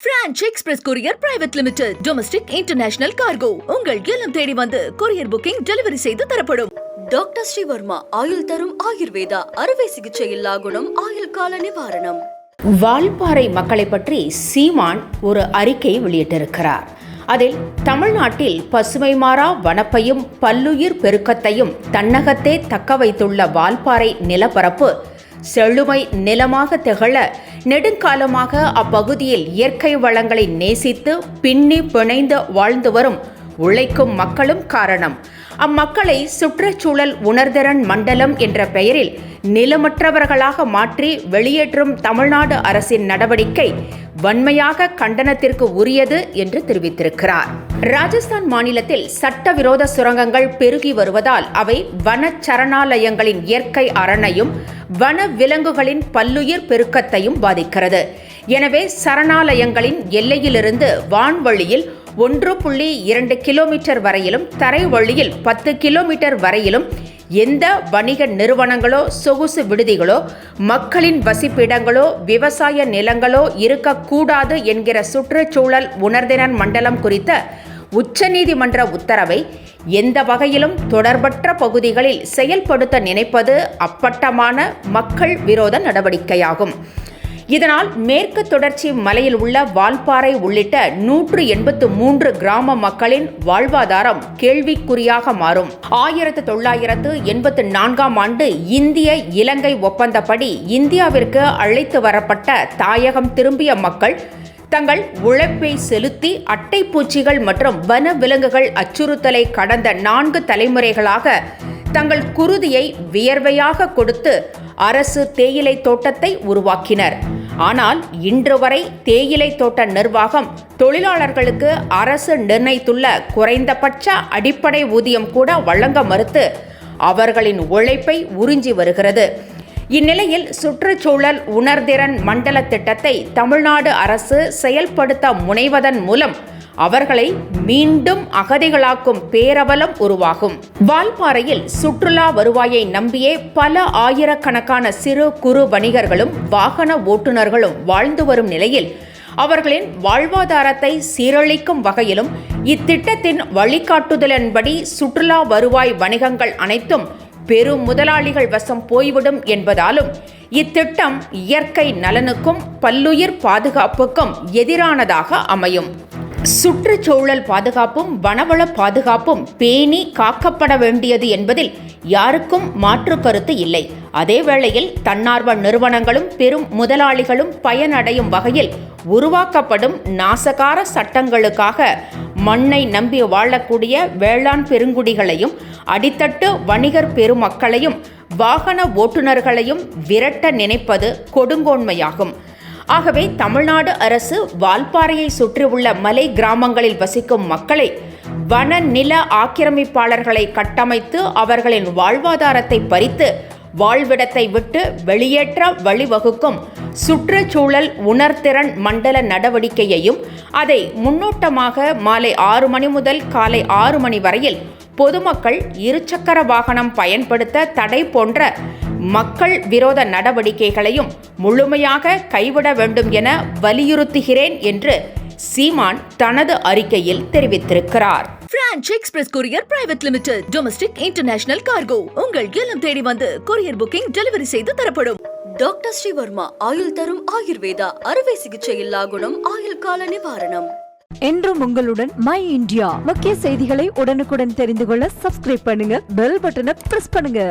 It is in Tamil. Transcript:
Branch express courier private limited domestic international cargo உங்கள் இல்லம் தேடி வந்து கொரியர் புக்கிங் டெலிவரி செய்து தரப்படும். டாக்டர் ஸ்ரீவர்மா ஆயுள் தரும் ஆயுர்வேதா அறுவை சிகிச்சை இல்லா குணம் ஆயுள் கால நிவாரணம். வால்பாறை மக்களை பற்றி சீமான் ஒரு அறிக்கை வெளியிட்டிருக்கிறார். அதில் தமிழ்நாட்டில் பசுமை மாறா வனப்பையும் பல்லுயிர் பெருக்கத்தையும் தன்னகத்தே தக்க வைத்துள்ள வால்பாறை நிலப்பரப்பு செழுமை நிலமாக திகழ நெடுங்காலமாக அப்பகுதியில் இயற்கை வளங்களை நேசித்து பின்னி பிணைந்து வாழ்ந்து வரும் உழைக்கும் மக்களும் காரணம். அம்மக்களை சுற்றுச்சூழல் உணர்திறன் மண்டலம் என்ற பெயரில் நிலமற்றவர்களாக மாற்றி வெளியேற்றும் தமிழ்நாடு அரசின் நடவடிக்கை வன்மையாக கண்டனத்திற்கு உரியது என்று தெரிவித்திருக்கிறார். ராஜஸ்தான் மாநிலத்தில் சட்டவிரோத சுரங்கங்கள் பெருகி வருவதால் அவை வன சரணாலயங்களின் இயற்கை அரணையும் வன விலங்குகளின் பல்லுயிர் பெருக்கத்தையும் பாதிக்கிறது. எனவே சரணாலயங்களின் எல்லையிலிருந்து வான்வழியில் ஒன்று புள்ளி இரண்டு கிலோமீட்டர் வரையிலும் தரை வழியில் பத்து கிலோமீட்டர் வரையிலும் எந்த வணிக நிறுவனங்களோ சொகுசு விடுதிகளோ மக்களின் வசிப்பிடங்களோ விவசாய நிலங்களோ இருக்கக்கூடாது என்கிற சுற்றுச்சூழல் உணர்திறன் மண்டலம் குறித்த உச்சநீதிமன்ற உத்தரவை எந்த வகையிலும் தொடர்பற்ற பகுதிகளில் செயல்படுத்த நினைப்பது அப்பட்டமான மக்கள் விரோத நடவடிக்கையாகும். இதனால் மேற்கு தொடர்ச்சி மலையில் உள்ள வால்பாறை உள்ளிட்ட நூற்று எண்பத்து மூன்று கிராம மக்களின் வாழ்வாதாரம் கேள்விக்குறியாக மாறும். ஆயிரத்து தொள்ளாயிரத்து எண்பத்து நான்காம் ஆண்டு இந்திய இலங்கை ஒப்பந்தப்படி இந்தியாவிற்கு அழைத்து வரப்பட்ட தாயகம் திரும்பிய மக்கள் தங்கள் உழைப்பை செலுத்தி அட்டை பூச்சிகள் மற்றும் வன விலங்குகள் அச்சுறுத்தலை கடந்த நான்கு தலைமுறைகளாக தங்கள் குருதியை வியர்வையாக கொடுத்து அரசு தேயிலை தோட்டத்தை உருவாக்கினர். ஆனால் இன்று வரை தேயிலை தோட்ட நிர்வாகம் தொழிலாளர்களுக்கு அரசு நிர்ணயித்துள்ள குறைந்தபட்ச அடிப்படை ஊதியம் கூட வழங்க மறுத்து அவர்களின் உழைப்பை உறிஞ்சி வருகிறது. இந்நிலையில் சுற்றுச்சூழல் உணர்திறன் மண்டல திட்டத்தை தமிழ்நாடு அரசு செயல்படுத்த முனைவதன் மூலம் அவர்களை மீண்டும் அகதிகளாக்கும் பேரவலம் உருவாகும். வால்பாறையில் சுற்றுலா வருவாயை நம்பியே பல ஆயிரக்கணக்கான சிறு குறு வணிகர்களும் வாகன ஓட்டுநர்களும் வாழ்ந்து வரும் நிலையில் அவர்களின் வாழ்வாதாரத்தை சீரழிக்கும் வகையிலும் இத்திட்டத்தின் வழிகாட்டுதலின்படி சுற்றுலா வருவாய் வணிகங்கள் அனைத்தும் பெரும் முதலாளிகள் வசம் போய்விடும் என்பதாலும் இத்திட்டம் இயற்கை நலனுக்கும் பல்லுயிர் பாதுகாப்புக்கும் எதிரானதாக அமையும். சுற்றுச்சூழல் பாதுகாப்பும் வனவள பாதுகாப்பும் பேணி காக்கப்பட வேண்டியது என்பதில் யாருக்கும் மாற்று கருத்து இல்லை. அதே வேளையில் தன்னார்வ நிறுவனங்களும் பெரும் முதலாளிகளும் பயனடையும் வகையில் உருவாக்கப்படும் நாசகார சட்டங்களுக்காக மண்ணை நம்பி வாழக்கூடிய வேளாண் பெருங்குடிகளையும் அடித்தட்டு வணிகர் பெருமக்களையும் வாகன ஓட்டுநர்களையும் விரட்ட நினைப்பது கொடுங்கோன்மையாகும். ஆகவே தமிழ்நாடு அரசு வால்பாறையை சுற்றியுள்ள மலை கிராமங்களில் வசிக்கும் மக்களை வன நில ஆக்கிரமிப்பாளர்களை கட்டமைத்து அவர்களின் வாழ்வாதாரத்தை பறித்து வாழ்விடத்தை விட்டு வெளியேற்ற வழிவகுக்கும் சுற்றுச்சூழல் உணர்திறன் மண்டல நடவடிக்கையையும் அதை முன்னோட்டமாக மாலை ஆறு மணி முதல் காலை ஆறு மணி வரையில் பொதுமக்கள் இருசக்கர வாகனம் பயன்படுத்த தடை போன்ற மக்கள் விரோத நடவடிக்கைகளையும் முழுமையாக கைவிட வேண்டும் என வலியுறுத்துகிறேன் என்று சீமான் தனது அறிக்கையில் தெரிவித்திருக்கிறார். Branch express courier private limited domestic international cargo உங்கள் இல்லம் தேடி வந்து கொரியர் புக்கிங் டெலிவரி செய்து தரப்படும். டாக்டர் ஸ்ரீவர்மா ஆயுள் தரும் ஆயுர்வேதா அறுவை சிகிச்சை இல்லா குணம் ஆயுள் கால நிவாரணம். என்றும் உங்களுடன் மை இந்தியா முக்கிய செய்திகளை உடனுக்குடன் தெரிந்து கொள்ள சப்ஸ்கிரைப் பண்ணுங்க பெல் பட்டனை பிரஸ் பண்ணுங்க.